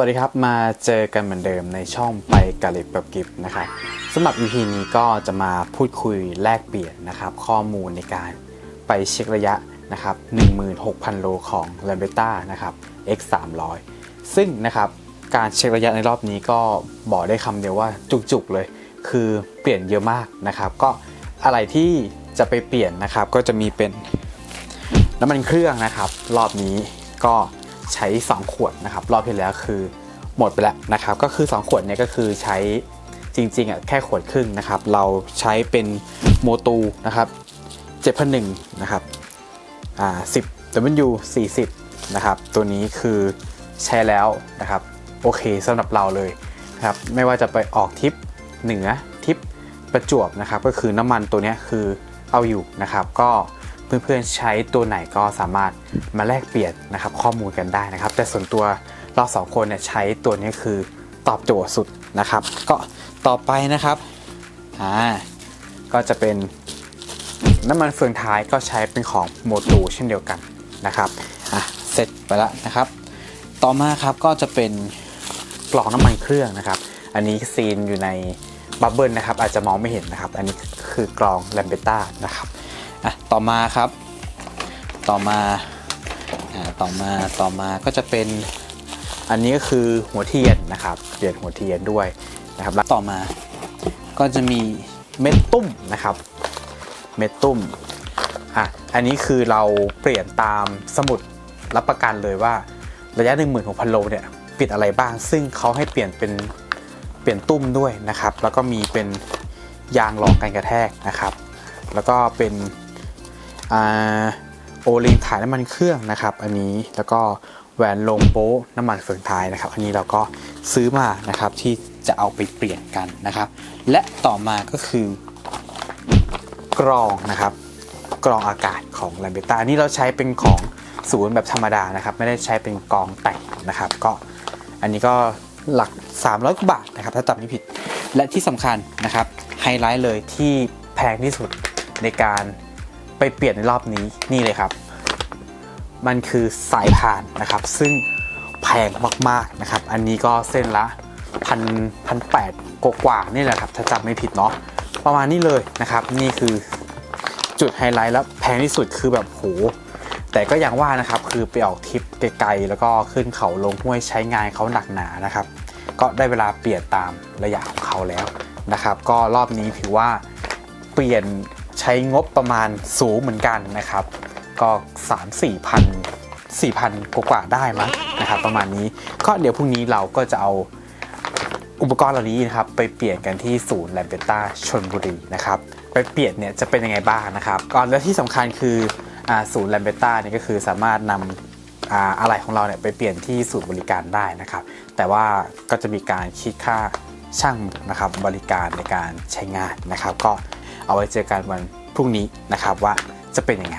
วัสดีครับ มาเจอกันเหมือนเดิมในช่องไปกาลิบกับกิฟนะครับสำหรับ EP นี้ก็จะมาพูดคุยแลกเปลี่ยนนะครับ ข้อมูลในการไปเช็คระยะนะครับ16,000 โลของ l a m b e t a นะครับ X 300ซึ่งนะครับการเช็คระยะในรอบนี้ก็บอกได้คำเดียวว่าจุกๆเลย คือเปลี่ยนเยอะมากนะครับ ก็อะไรที่จะไปเปลี่ยนนะครับ ก็จะมีเป็นน้ำมันเครื่องนะครับ รอบนี้ก็ ใช้ 2 ขวดนะครับรอบที่แล้วคือหมดไปแล้วนะครับ ก็คือ 2 ขวดเนี่ยก็คือใช้จริงๆอะแค่ขวดครึ่งนะครับ เราใช้เป็นโมตูนะครับ7,001นนะครับอ่า10 W 40นะครับ ตัวนี้คือใช้แล้วนะครับ โอเคสำหรับเราเลยนะครับ ไม่ว่าจะไปออกทิปเหนือทิปประจวบนะครับ ก็คือน้ำมันตัวนี้คือเอาอยู่นะครับ ก็ เพื่อนๆใช้ตัวไหนก็สามารถมาแลกเปลี่ยนนะครับข้อมูลกันได้นะครับ แต่ส่วนตัวเราสองคนเนี่ยใช้ตัวนี้คือตอบโจทย์สุดนะครับ ก็ต่อไปนะครับอ่าก็จะเป็นน้ำมันเฟืองท้ายก็ใช้เป็นของโมตูเช่นเดียวกันนะครับอะเสร็จไปแล้วนะครับ ต่อมาครับก็จะเป็นกล่องน้ำมันเครื่องนะครับ อันนี้ซีนอยู่ในบับเบิลนะครับอาจจะมองไม่เห็นนะครับ อันนี้คือกล่องแลมเบต้านะครับ อะต่อมาครับ ต่อมาอ่าต่อมาต่อมาก็จะเป็นอันนี้ก็คือหัวเทียนนะครับเปลี่ยนหัวเทียนด้วยนะครับแล้วต่อมาก็จะมีเม็ดตุ้มนะครับ เม็ดตุ้มอะอันนี้คือเราเปลี่ยนตามสมุดรับประกันเลยว่าระยะ 16,000 โลเนี่ยเปลี่ยนอะไรบ้าง ซึ่งเขาให้เปลี่ยนเป็นเปลี่ยนตุ้มด้วยนะครับ แล้วก็มีเป็นยางรองกันกระแทกนะครับ แล้วก็เป็น โอลิงถ่ายน้ำมันเครื่องนะครับ อันนี้แล้วก็แหวนลงโป๊ะน้ำมันเฟืองท้ายนะครับ อันนี้เราก็ซื้อมานะครับที่จะเอาไปเปลี่ยนกันนะครับ และต่อมาก็คือกรองนะครับ กรองอากาศของแลมเบต้าอันนี้เราใช้เป็นของศูนย์แบบธรรมดานะครับ ไม่ได้ใช้เป็นกรองแต่งนะครับ ก็อันนี้ก็หลัก 300กว่าบาทนะครับ ถ้าจำไม่ผิด และที่สำคัญนะครับไฮไลท์เลยที่แพงที่สุดในการ ไปเปลี่ยนในรอบนี้นี่เลยครับ มันคือสายพานนะครับ ซึ่งแพงมากๆนะครับ อันนี้ก็เส้นละพันพันแปดกว่า นี่แหละครับ ถ้าจำไม่ผิดเนาะประมาณนี้เลยนะครับ นี่คือจุดไฮไลท์แล้วแพงที่สุดคือแบบโหแต่ก็อย่างว่านะครับคือไปออกทริปไกลๆแล้วก็ขึ้นเขาลงห้วยใช้งานเขาหนักหนานะครับ ก็ได้เวลาเปลี่ยนตามระยะของเขาแล้วนะครับ ก็รอบนี้ถือว่าเปลี่ยน ใช้งบประมาณสูงเหมือนกันนะครับ ก็3 4พัน4พันกว่าได้มั้งนะครับประมาณนี้ก็เดี๋ยวพรุ่งนี้เราก็จะเอาอุปกรณ์เหล่านี้นะครับไปเปลี่ยนกันที่ศูนย์แลมเบต้าชนบุรีนะครับไปเปลี่ยนเนี่ยจะเป็นยังไงบ้างนะครับก่อนและที่สำคัญคือศูนย์แลมเบต้าเนี่ยก็คือสามารถนำอ่าอะไหล่ของเราเนี่ยไปเปลี่ยนที่ศูนย์บริการได้นะครับ แต่ว่าก็จะมีการคิดค่าช่างนะครับบริการในการใช้งานนะครับ ก็ เอาไว้เจอกันวันพรุ่งนี้นะครับว่าจะเป็นยังไง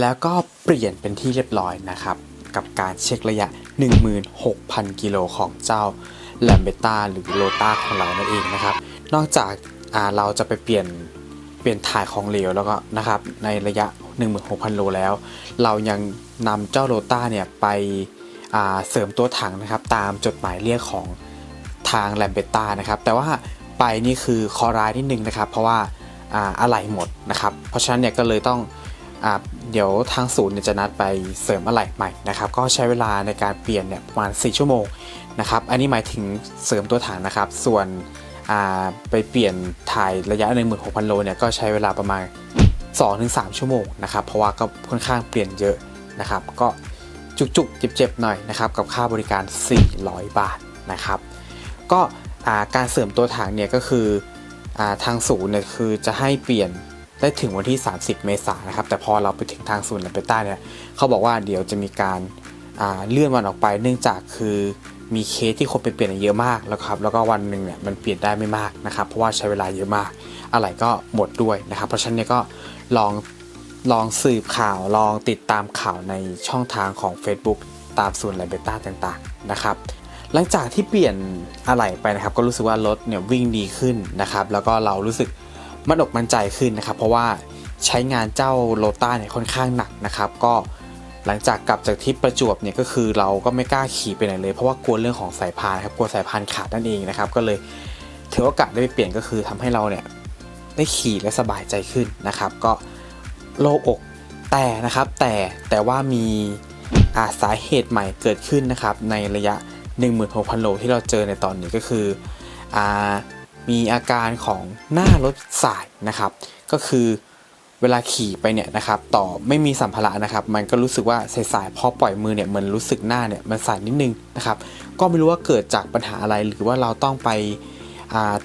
แล้วก็เปลี่ยนเป็นที่เรียบร้อยนะครับ กับการเช็คระยะ 16,000 กิโลของเจ้า l a m b e t a หรือ l o t a ของเรานั่นเองนะครับ นอกจากาเราจะไปเปลี่ยนเปลี่ยนถ่ายของเหลวแล้วก็นะครับในระยะ 16,000 โลแล้ว เรายังนำเจ้าโรต้าเนี่ยไปเสริมตัวถังนะครับตามจดหมายเรียกของทางแลมเบต้านะครับ แต่ว่าไปนี่คือคอร้ายนิดนึงนะครับ เพราะว่าอะไหล่หมดนะครับ เพราะฉะนั้นเนี่ยก็เลยต้อง เดี๋ยวทางศูนย์จะนัดไปเสริมอะไหล่ใหม่นะครับ ก็ใช้เวลาในการเปลี่ยนเนี่ยประมาณ 4 ชั่วโมงนะครับ อันนี้หมายถึงเสริมตัวถังนะครับ ส่วนไปเปลี่ยนถ่ายระยะ 16,000 โลเนี่ยก็ใช้เวลาประมาณ 2-3 ชั่วโมงนะครับ เพราะว่าก็ค่อนข้างเปลี่ยนเยอะนะครับ ก็จุกๆเจ็บๆหน่อยนะครับ กับค่าบริการ 400 บาทนะครับ ก็การเสริมตัวถังเนี่ยก็คืออทางศูนย์เนี่ยคือจะให้เปลี่ยน ได้ถึงวันที่ 30 เมษายนนะครับ แต่พอเราไปถึงทางศูนย์แลมเปต้าเนี่ยเขาบอกว่าเดี๋ยวจะมีการาเลื่อนวันออกไป เนื่องจากคือมีเคสที่คนไปเปลี่ยนเยอะมากแล้วครับ แล้วก็วันหนึ่งเนี่ยมันเปลี่ยนได้ไม่มากนะครับ เพราะว่าใช้เวลาเยอะมาก อะไรก็หมดด้วยนะครับ เพราะฉะนั้นเนี่ยก็ลองลองสืบข่าวลองติดตามข่าวในช่องทางของ Facebook ตามศูนย์ไลเบต้าต่างๆนะครับ หลังจากที่เปลี่ยนอะไหล่ไปนะครับ ก็รู้สึกว่ารถเนี่ยวิ่งดีขึ้นนะครับ แล้วก็เรารู้สึก มั่นอกมั่นใจขึ้นนะครับ เพราะว่าใช้งานเจ้าโรต้าเนี่ยค่อนข้างหนักนะครับ ก็หลังจากกลับจากทริปประจวบเนี่ยก็คือเราก็ไม่กล้าขี่ไปไหนเลย เพราะว่ากลัวเรื่องของสายพานครับกลัวสายพานขาดนั่นเองนะครับ ก็เลยถือโอกาสได้ไปเปลี่ยนก็คือทำให้เราเนี่ยได้ขี่และสบายใจขึ้นนะครับ ก็โล่งอกแต่นะครับ แต่แต่ว่ามีอาสาเหตุใหม่เกิดขึ้นนะครับ ในระยะ 16,000 โลที่เราเจอในตอนนี้ก็คืออา มีอาการของหน้ารถสายนะครับ ก็คือเวลาขี่ไปเนี่ยนะครับ ต่อไม่มีสัมภาระนะครับ มันก็รู้สึกว่าสายๆพอปล่อยมือเนี่ยเหมันรู้สึกหน้าเนี่ยมันสั่นนิดนึงนะครับ ก็ไม่รู้ว่าเกิดจากปัญหาอะไรหรือว่าเราต้องไป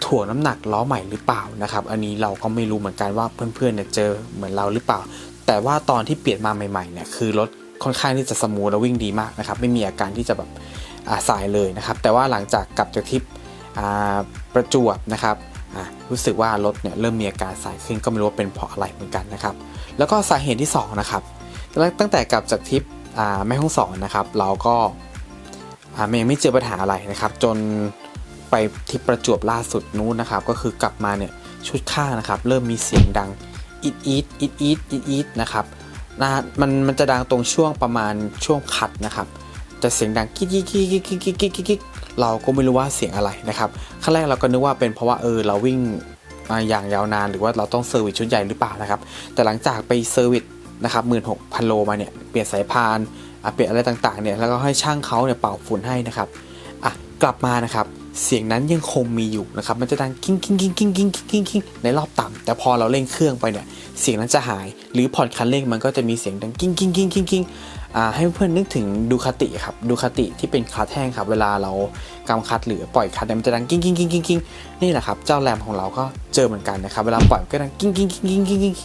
ถ่วงน้ำหนักล้อใหม่หรือเปล่านะครับ อันนี้เราก็ไม่รู้เหมือนกันว่าเพื่อนๆเนี่ยเจอเหมือนเราหรือเปล่า แต่ว่าตอนที่เปลี่ยนมาใหม่ๆเนี่ยคือรถค่อนข้างที่จะสมูทและวิ่งดีมากนะครับ ไม่มีอาการที่จะแบบอ่าสายเลยนะครับ แต่ว่าหลังจากกลับจากทริป ประจวบนะครับรู้สึกว่ารถเนี่ยเริ่มมีอาการสายขึ้นก็ไม่รู้ว่าเป็นเพราะอะไรเหมือนกันนะครับ แล้วก็สาเหตุที่2นะครับตั้งแต่กลับจากทริปแม่ห้องสอนนะครับ เราก็ยังไม่เจอปัญหาอะไรนะครับ จนไปทริปประจวบล่าสุดนู้นนะครับ ก็คือกลับมาเนี่ยชุดข้านะครับ เริ่มมีเสียงดังอิดอิดอิดอิดอิดอิดนะครับนะมันมันจะดังตรงช่วงประมาณช่วงขัดนะครับ จะเสียงดังกิ๊กกิ๊กกิ๊กกิ๊กกิ๊กกิ๊ก เราก็ไม่รู้ว่าเสียงอะไรนะครับขั้นแรกเราก็นึกว่าเป็นเพราะว่าเออเราวิ่งอย่างยาวนานหรือว่าเราต้องเซอร์วิสชุดใหญ่หรือเปล่านะครับ แต่หลังจากไปเซอร์วิสนะครับหมื่นหกพันโลมาเนี่ยเปลี่ยนสายพานเปลี่ยนอะไรต่างๆเนี่ยแล้วก็ให้ช่างเขาเนี่ยเป่าฝุ่นให้นะครับอะกลับมานะครับเสียงนั้นยังคงมีอยู่นะครับ มันจะดังกิ้งกิ้งกิ้งกิ้งกิ้งกิ้งกิ้งในรอบต่ำแต่พอเราเร่งเครื่องไปเนี่ย เสียงนั้นจะหาย หรือผ่อนคันเร่งมันก็จะมีเสียงดังกิ้งกิ้งกิ้งกิ้งกิ้ง ให้เพื่อนนึกถึงดูคาติครับดูคาติที่เป็นคาแท่งครับ เวลาเรากำคัดหรือปล่อยคัดเนี่ยมันจะดังกิ้งกิ้งกิ้งกิ้งกิ้งนี่แหละครับเจ้าแรมของเราก็เจอเหมือนกันนะครับ เวลาปล่อยก็ดังกิ้งกิ้งกิ้งกิ้งกิ้งกิ้ง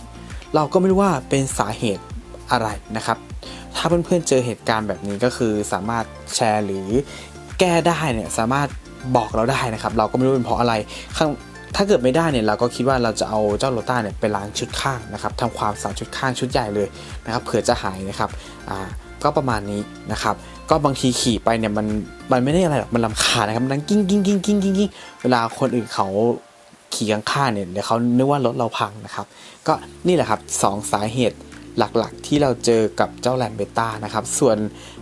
เราก็ไม่รู้ว่าเป็นสาเหตุอะไรนะครับ ถ้าเพื่อนๆเจอเหตุการณ์แบบนี้ก็คือสามารถแชร์หรือแก้ได้เนี่ยสามารถบอกเราได้นะครับ เราก็ไม่รู้เป็นเพราะอะไรข้างถ้าเกิดไม่ได้เนี่ยเราก็คิดว่าเราจะเอาเจ้าโรต้าเนี่ยไปล้างชุดข้างนะครับทำความสะอาดชุดข้างชุดใหญ่เลยนะครับเผื่อจะหายนะครับอ่า ก็ประมาณนี้นะครับ ก็บางทีขี่ไปเนี่ยมันมันไม่ได้อะไรหรอกมันลำคาญนะครับมันดังกิ้งกิ้งกิ้งกิ้งกิ้งกิ้งเวลาคนอื่นเขาขี่ข้างๆเนี่ยเดี๋ยวเขานึกว่ารถเราพังนะครับ ก็นี่แหละครับสองสาเหตุหลักๆ ที่เราเจอกับเจ้าแลมเบต้านะครับ ส่วน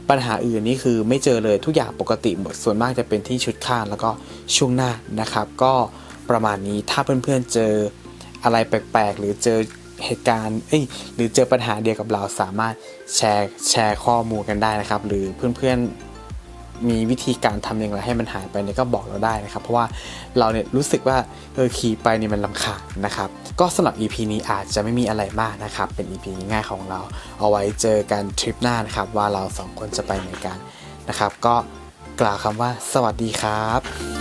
ปัญหาอื่นนี่คือไม่เจอเลยทุกอย่างปกติหมดส่วนมากจะเป็นที่ชุดข้างแล้วก็ช่วงหน้านะครับ ก็ประมาณนี้ถ้าเพื่อนๆเจออะไรแปลกๆ หรือเจอ เหตุการณ์เอ้ยหรือเจอปัญหาเดียวกับเราสามารถแชร์แชร์ข้อมูลกันได้นะครับ หรือเพื่อนๆมีวิธีการทำอย่างไรให้มันหายไปเนี่ยก็บอกเราได้นะครับ เพราะว่าเราเนี่ยรู้สึกว่าเออขี่ไปเนี่ยมันลำคาญนะครับ ก็สำหรับ EP นี้อาจจะไม่มีอะไรมากนะครับ เป็น EP ง่ายของเรา เอาไว้เจอกันทริปหน้านะครับ ว่าเราสองคนจะไปไหนกันนะครับ ก็กล่าวคำว่าสวัสดีครับ